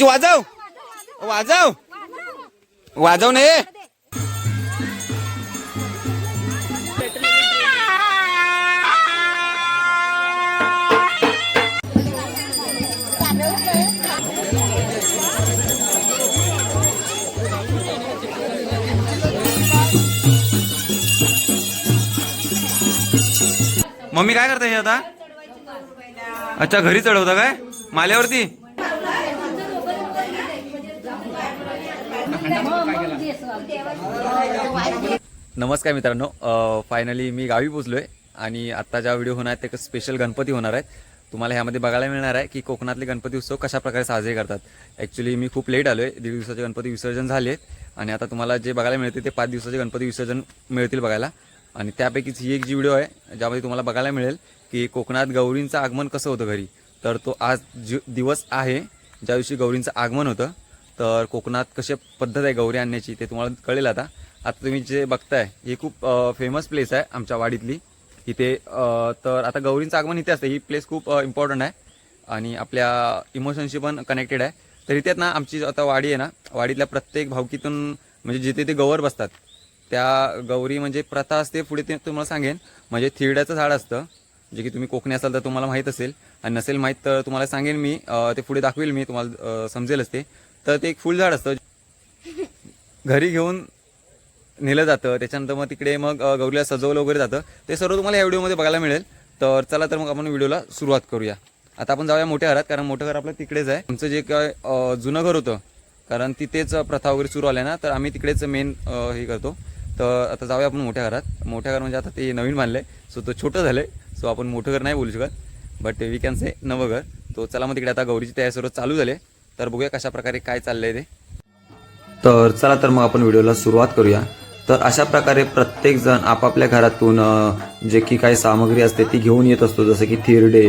अशी वाजव. वाजव. वाजव ने मम्मी काय करता हे आता? अच्छा घरी चढवता काय? माल्यावरती? नमस्कार मित्रांनो फायनली मी गावी पोचलो आहे आणि आत्ता ज्या व्हिडिओ होणार आहेत ते स्पेशल गणपती होणार आहेत. तुम्हाला ह्यामध्ये बघायला मिळणार आहे की कोकणातले गणपती उत्सव कशा प्रकारे साजरे करतात. ॲक्च्युली मी खूप लेट आलो आहे दीड दिवसाचे गणपती विसर्जन झाले आहेत आणि आता तुम्हाला जे बघायला मिळते ते पाच दिवसाचे गणपती विसर्जन मिळतील बघायला. आणि त्यापैकीच ही एक जी व्हिडिओ आहे ज्यामध्ये तुम्हाला बघायला मिळेल की कोकणात गौरींचं आगमन कसं होतं घरी. तर तो आज जी दिवस आहे ज्या दिवशी गौरींचं आगमन होतं. तर कोकणात कशा पद्धत आहे गौरी आणण्याची ते तुम्हाला कळेल आता. आता तुम्ही जे बघताय ही खूप फेमस प्लेस आहे आमच्या वाडीतली. इथे तर आता गौरींचं आगमन इथे असतं. ही प्लेस खूप इम्पॉर्टंट आहे. आणि आपल्या इमोशनशी पण कनेक्टेड आहे. तर इथे ना आमची आता वाडी आहे ना वाडीतल्या प्रत्येक भावकीतून म्हणजे जिथे ते गौर बसतात त्या गौरी म्हणजे प्रथा असते पुढे ते तुम्हाला सांगेन. म्हणजे थिरड्याचं झाड असतं जे की तुम्ही कोकणी असाल तर तुम्हाला माहीत असेल. आणि नसेल माहीत तर तुम्हाला सांगेन मी ते पुढे दाखवेल मी तुम्हाला समजेल समजेलच ते. तर ते एक फुलझाड असतं. घरी घेऊन नेलं जातं. त्याच्यानंतर मग तिकडे मग गौरीला सजवलं वगैरे जातं. ते सर्व तुम्हाला या व्हिडिओमध्ये बघायला मिळेल. तर चला तर मग आपण व्हिडिओला सुरुवात करूया. आता आपण जाऊया मोठ्या घरात कारण मोठं घर आपलं तिकडेच आहे. आमचं जे काय जुनं घर होतं कारण तिथेच प्रथा वगैरे सुरू आल्या ना तर आम्ही तिकडेच मेन हे करतो. तर आता जाऊया आपण मोठ्या घरात. मोठ्या घर म्हणजे आता ते नवीन बांधलंय. सो तो छोटं झालंय. सो आपण मोठं घर नाही बोलू शकत. बट वी कॅन से नवं घर. तो चला मग तिकडे आता गौरीची तयारी सर्व चालू झाले तर बघूया कशा प्रकारे काय चाललंय ते. तर चला तर मग आपण व्हिडिओला सुरुवात करूया. तर अशा प्रकारे प्रत्येक जण आपापल्या घरातून जे की काही सामग्री असते ती घेऊन येत असतो जसं की थिरडे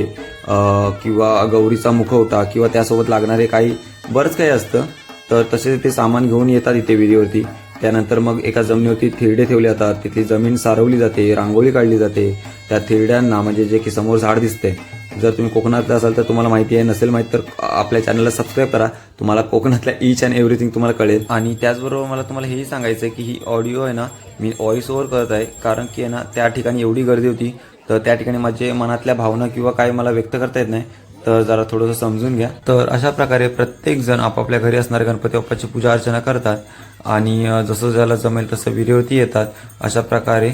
किंवा गौरीचा मुखवटा किंवा त्यासोबत लागणारे काही बरंच काही असतं. तर तसे ते सामान घेऊन येतात इथे विधीवरती त्यानंतर मग एका जमिनीवरती थिरडे ठेवले जातात. तिथली जमीन सारवली जाते रांगोळी काढली जाते. त्या थिरड्यांना म्हणजे जे की समोर झाड दिसते जर तुम्ही कोकणातला असाल तर तुम्हाला माहिती आहे नसेल माहिती तर आपल्या चॅनलला सबस्क्राईब करा. तुम्हाला कोकणातल्या ईच अँड एव्हरीथिंग तुम्हाला कळेल. आणि त्याचबरोबर मला तुम्हाला हेही सांगायचं आहे की ही ऑडिओ आहे ना मी व्हॉइस ओव्हर करत आहे. कारण की आहे ना त्या ठिकाणी एवढी गर्दी होती. तर त्या ठिकाणी माझे मनातल्या भावना किंवा काय मला व्यक्त करता येत नाही. तर जरा थोडंसं समजून घ्या. तर अशा प्रकारे प्रत्येक जण आपापल्या घरी असणाऱ्या गणपती बाप्पाची पूजा अर्चना करतात. आणि जसं ज्याला जमेल तसं विधिवरती येतात. अशा प्रकारे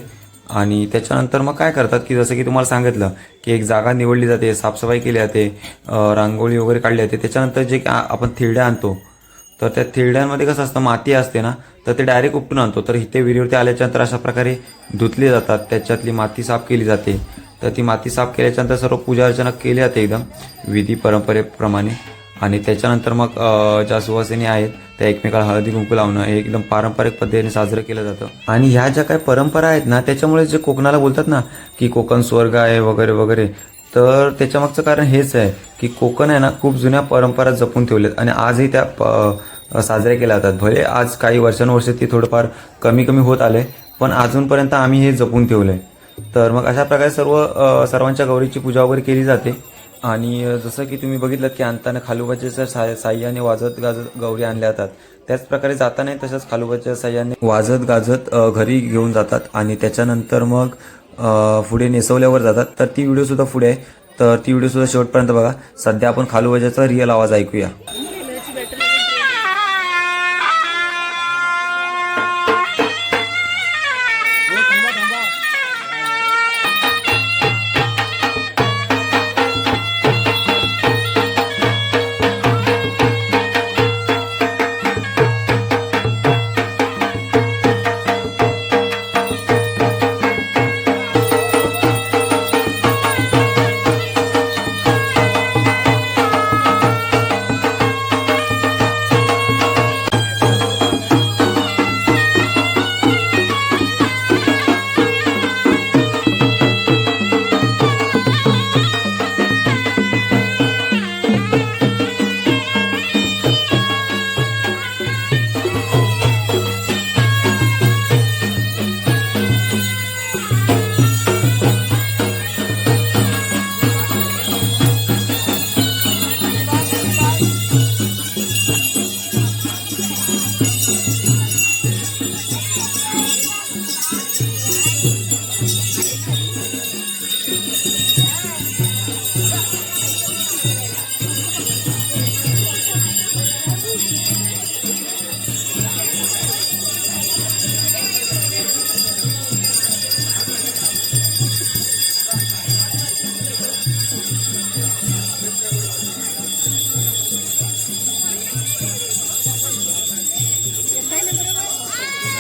आणि त्याच्यानंतर मग काय करतात की जसं की तुम्हाला सांगितलं की एक जागा निवडली जाते साफसफाई केली जाते रांगोळी वगैरे काढली जाते. त्याच्यानंतर जे की आपण थिरड्या आणतो तर त्या थिरड्यांमध्ये कसं असतं माती असते ना तर ते डायरेक्ट उपटून आणतो. तर इथे विहिरीवरती आल्याच्यानंतर अशा प्रकारे धुतली जातात. त्याच्यातली माती साफ केली जाते. तर ती माती साफ केल्याच्यानंतर सर्व पूजा अर्चना केली जाते एकदम. विधी परंपरेप्रमाणे आणि त्याच्यानंतर मग ज्या सुवासिनी आहेत त्या एकमेकाला हळदी कुंकू लावणं हे एकदम पारंपरिक पद्धतीने साजरं केलं जातं. आणि ह्या ज्या काही परंपरा आहेत ना त्याच्यामुळे जे कोकणाला बोलतात ना की कोकण स्वर्ग आहे वगैरे वगैरे तर त्याच्यामागचं कारण हेच आहे की कोकण आहे ना खूप जुन्या परंपरा जपून ठेवल्यात आणि आजही त्या प- साजऱ्या केल्या जातात. भले आज काही वर्षानुवर्षे ते थोडंफार कमी कमी होत आले पण अजूनपर्यंत आम्ही हे जपून ठेवलं आहे तर मग अशा प्रकारे सर्व सर्वांच्या गौरीची पूजा वगैरे केली जाते. आणि जसं की तुम्ही बघितलं की आणताना खालुबाच्या साय साह्याने वाजत गाजत गौरी आणल्या जातात. त्याचप्रकारे जातानाही तशाच खालुबाच्या साह्याने वाजत गाजत घरी घेऊन जातात आणि त्याच्यानंतर मग पुढे नेसवल्यावर जातात. तर ती व्हिडिओ सुद्धा पुढे आहे. तर ती व्हिडिओ सुद्धा शेवटपर्यंत बघा. सध्या आपण खालुबाजाचा रिअल आवाज ऐकूया.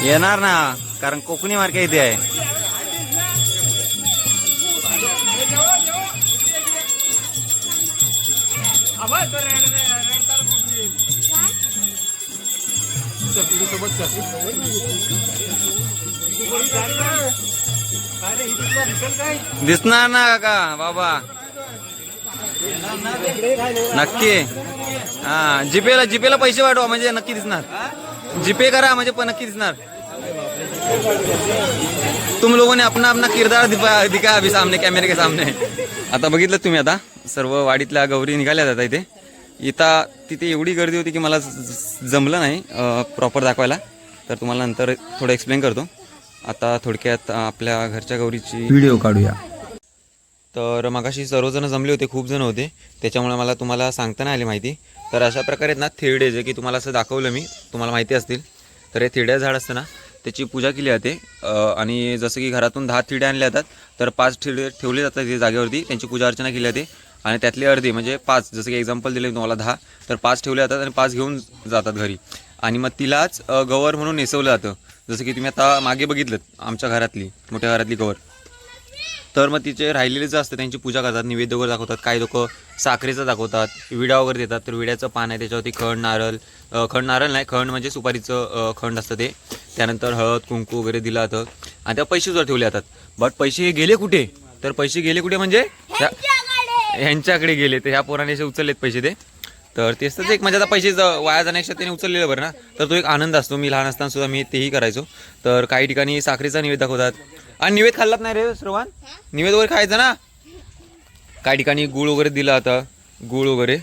येणार ना कारण कोकणी मार्के इथे आहे. दिसणार ना काका बाबा. नक्की. हा जीपेला जीपेला पैसे पाठवा म्हणजे नक्की दिसणार. जीपे करा म्हणजे पण नक्की दिसणार. तुम लोगों ने अपना अपना किरदार दिखा अभी सामने कॅमेरे के सामने। आता बघितलं तुम्ही आता सर्व वाडीतल्या गौरी निघाल्या जातात इथे. इथं तिथे एवढी गर्दी होती की मला जमलं नाही प्रॉपर दाखवायला. तर तुम्हाला नंतर थोडं एक्सप्लेन करतो. आता थोडक्यात आपल्या घरच्या गौरीची व्हिडिओ काढूया. तर मगाशी सर्वजण जमले होते खूप जण होते. त्याच्यामुळे मला तुम्हाला सांगता नाही आली माहिती. तर अशा प्रकारे ना थेरडे जे की तुम्हाला असं दाखवलं मी तुम्हाला माहिती असतील. तर हे थिरड्या झाड असतं ना त्याची पूजा केली जाते. आणि जसं की घरातून दहा थिडे आणले जातात तर पाच ठिडे ठेवले जातात ते जागेवरती. त्यांची पूजा अर्चना केली जाते. आणि त्यातले अर्धे म्हणजे पाच जसं की एक्झाम्पल दिले तुम्हाला दहा तर पाच ठेवले जातात आणि पाच घेऊन जातात घरी. आणि मग तिलाच गवर म्हणून नेसवलं जातं. जसं की तुम्ही आता मागे बघितलं आमच्या घरातली मोठ्या घरातली गवर. तर मग तिचे राहिलेले जे असतं त्यांची पूजा करतात निवेद्य वगैरे दाखवतात काही लोक साखरेचं दाखवतात विडा वगैरे देतात. तर विड्याचं पान आहे त्याच्यावरती खंड नारळ खंड नारळ नाही खंड म्हणजे सुपारीचं खंड असतं ते. त्यानंतर हळद कुंकू वगैरे दिलं जातं. आणि त्या पैसे जर ठेवले जातात. बट पैसे हे गेले कुठे? तर पैसे गेले कुठे म्हणजे? ह्या- ह्यांच्याकडे गेले. तर ह्या पोराने असे उचललेत पैसे ते. तर तेच तर एक म्हणजे आता पैसे वाया जाण्यापेक्षा त्याने उचललेलं बरं ना. तर तो एक आनंद असतो. मी लहान असताना सुद्धा मी तेही करायचो. तर काही ठिकाणी साखरेचा निवेद दाखवतात. आणि निवेद खाल्लात नाही रे श्रवण? निवेद वगैरे खायचं ना? काही ठिकाणी गुळ वगैरे दिला आता. गुळ वगैरे.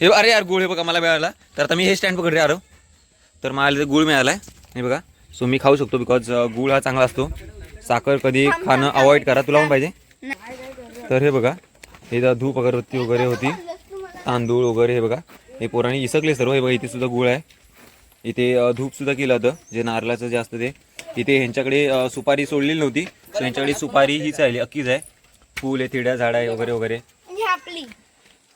हे अरे यार गुळ हे बघा मला मिळाला. तर आता मी हे स्टँड पकडले आरो तर मला गुळ मिळाला आहे हे बघा. सो मी खाऊ शकतो बिकॉज गुळ हा चांगला असतो. साखर कधी खाणं अवॉइड करा. तुला पण पाहिजे. तर हे बघा. हे धूप अगरबत्ती वगैरे होती. तांदूळ वगैरे हे बघा. हे पोरांनी इसकले सर्व. हे बघा इथे सुद्धा गुळ आहे. इथे धूप सुद्धा केलं होतं. जे नारळाचं जे असतं ते. इथे ह्यांच्याकडे सुपारी सोडलेली नव्हती. सो ह्यांच्याकडे सुपारी हीच आहे अक्कीच आहे. फूल आहे तिड्या झाड आहे वगैरे वगैरे. आपली.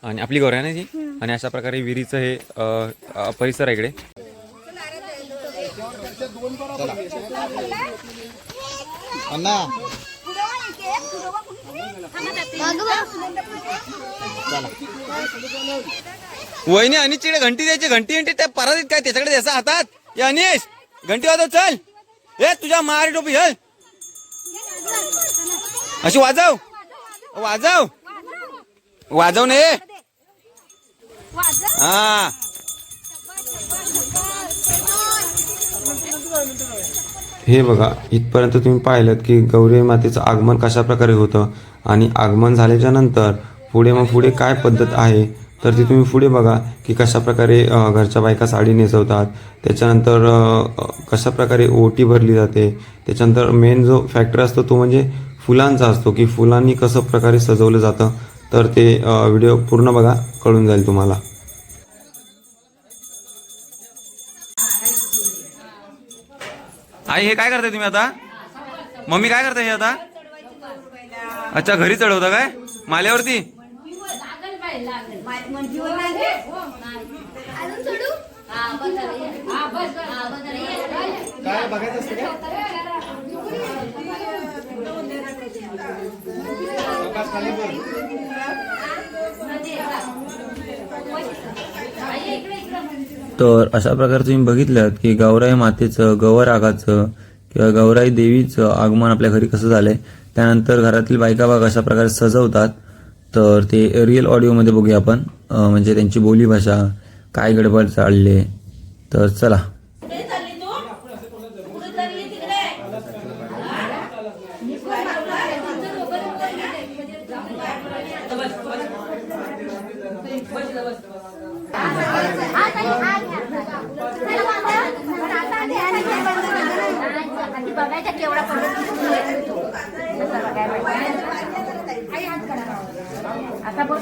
आणि आपली घर आहे ना ती आणि अशा प्रकारे विहिरीचं हे परिसर आहे इकडे. अण्णा. वहिनी आणि चिडे घंटी द्यायची घंटी घंटी त्या परातीत काय त्याच्याकडे द्यायचा हातात? या अनिश घंटी वाजव चल. ए तुझ्या मारी टोपी चल अशी वाजव. वाजव. वाजव ने हा. हे बघा इथपर्यंत तुम्ही पाहिलं की गौरी मातेचं आगमन कशा प्रकारे होतं आणि आगमन झाल्याच्यानंतर पुढे मग पुढे काय पद्धत आहे? तर ती तुम्ही पुढे बघा की कशा प्रकारे घरच्या बायका साडी नेसवतात त्याच्यानंतर कशाप्रकारे कशा प्रकारे ओटी भरली जाते त्याच्यानंतर मेन जो फॅक्टर असतो तो म्हणजे फुलांचा असतो की फुलांनी कसं प्रकारे सजवलं जातं. तर ते व्हिडिओ पूर्ण बघा कळून जाईल तुम्हाला. आई हे काय करताय तुम्ही आता? मम्मी काय करताय हे आता? अच्छा घरी चढवता काय? माल्यावरती? तर अशा प्रकारे तुम्ही बघितलं की गौराई मातेचं गौरागाचं किंवा गौराई देवीचं आगमन आपल्या घरी कसं झालंय? त्यानंतर घरातील बायका बाग अशा प्रकारे सजवतात. तर ते रिअल ऑडिओमध्ये बघूया आपण. म्हणजे त्यांची बोलीभाषा काय गडबड चालले तर चला.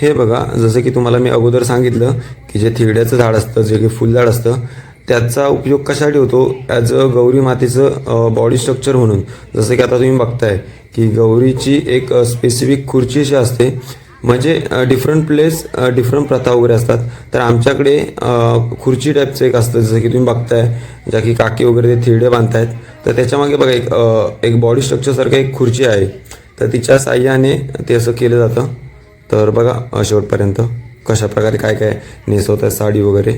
हे बघा जसं की तुम्हाला मी अगोदर सांगितलं की जे थिरड्याचं झाड असतं जे की फुलझाड असतं त्याचा उपयोग कशासाठी होतो? ॲज अ गौरी मातेचं बॉडी स्ट्रक्चर म्हणून. जसं की आता तुम्ही बघताय की गौरीची एक स्पेसिफिक खुर्ची अशी असते. म्हणजे डिफरंट प्लेस डिफरंट प्रथा वगैरे असतात. तर आमच्याकडे खुर्ची टाईपचं एक असतं. जसं की तुम्ही बघताय ज्या की काकी वगैरे ते थिरडे बांधतायत. तर त्याच्यामागे बघा एक एक बॉडी स्ट्रक्चरसारखं एक खुर्ची आहे. तर तिच्या साह्याने ते असं केलं जातं. तर बघा शेवटपर्यंत कशा प्रकारे काय काय नेसवतात साडी वगैरे.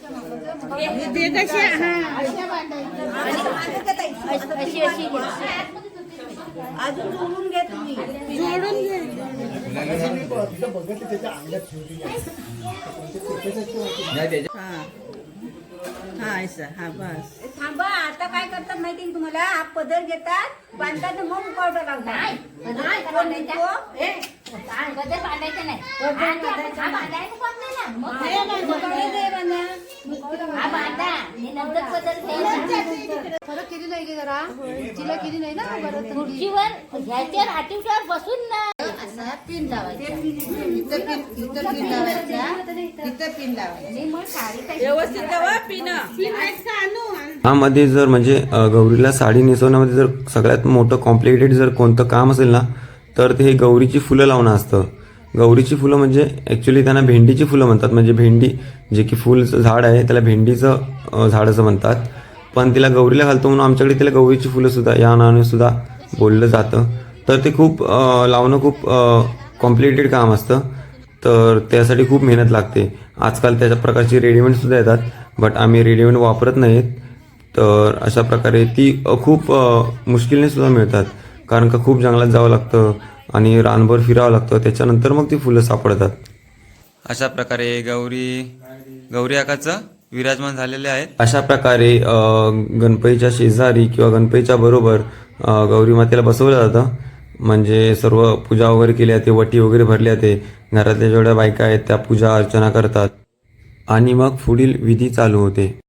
म्हणजे आहे. अशी अशी अजून जोडून घ्या तुम्ही जोडून हा. हा बस. थांबा आता काय करतात माहिती आहे तुम्हाला? हा पदर घेतात बांधतात मग पावडर लावतात बांधायचं? नाही. बांधा. नंतर पदर घ्यायचा नाही गे जरा? तिला केली नाही ना बरं खुर्चीवर ह्याच्यावर हाटीवर बसून ना. असा पिन लावायचा इथं पिन इथं पिन लावायचा इथं पिन लावायचा आणि मग साडी काय व्यवस्थित लावा पिन. पिन आहेत का आणू? यामध्ये जर म्हणजे गौरीला साडी नेसवण्यामध्ये जर सगळ्यात मोठं कॉम्प्लिकेटेड जर कोणतं काम असेल ना तर ते हे गौरीची फुलं लावणं असतं. गौरीची फुलं म्हणजे ॲक्च्युली त्यांना भेंडीची फुलं म्हणतात. म्हणजे भेंडी जे की फुलचं झाड आहे त्याला भेंडीचं झाड असं म्हणतात. पण तिला गौरीला घालतो म्हणून आमच्याकडे तिला गौरीची फुलं सुद्धा या नावाने सुद्धा बोललं जातं. तर ते खूप लावणं खूप कॉम्प्लिकेटेड काम असतं. तर त्यासाठी खूप मेहनत लागते. आजकाल त्याच्या प्रकारची रेडीमेडसुद्धा येतात बट आम्ही रेडीमेड वापरत नाहीत. तर अशा प्रकारे ती खूप मुश्किलने सुद्धा मिळतात. कारण का खूप जंगलात जावं लागतं आणि रानभर फिरावं लागतं. त्याच्यानंतर मग ती फुलं सापडतात. अशा प्रकारे गौरी गौरी आकाचं विराजमान झालेले आहेत. अशा प्रकारे गणपतीच्या शेजारी किंवा गणपतीच्या बरोबर गौरी मातेला बसवलं जातं. म्हणजे सर्व पूजा वगैरे केली जाते वटी वगैरे भरली जाते. घरातल्या जेवढ्या बायका आहेत त्या पूजा अर्चना करतात. आणि मग पुढील विधी चालू होते.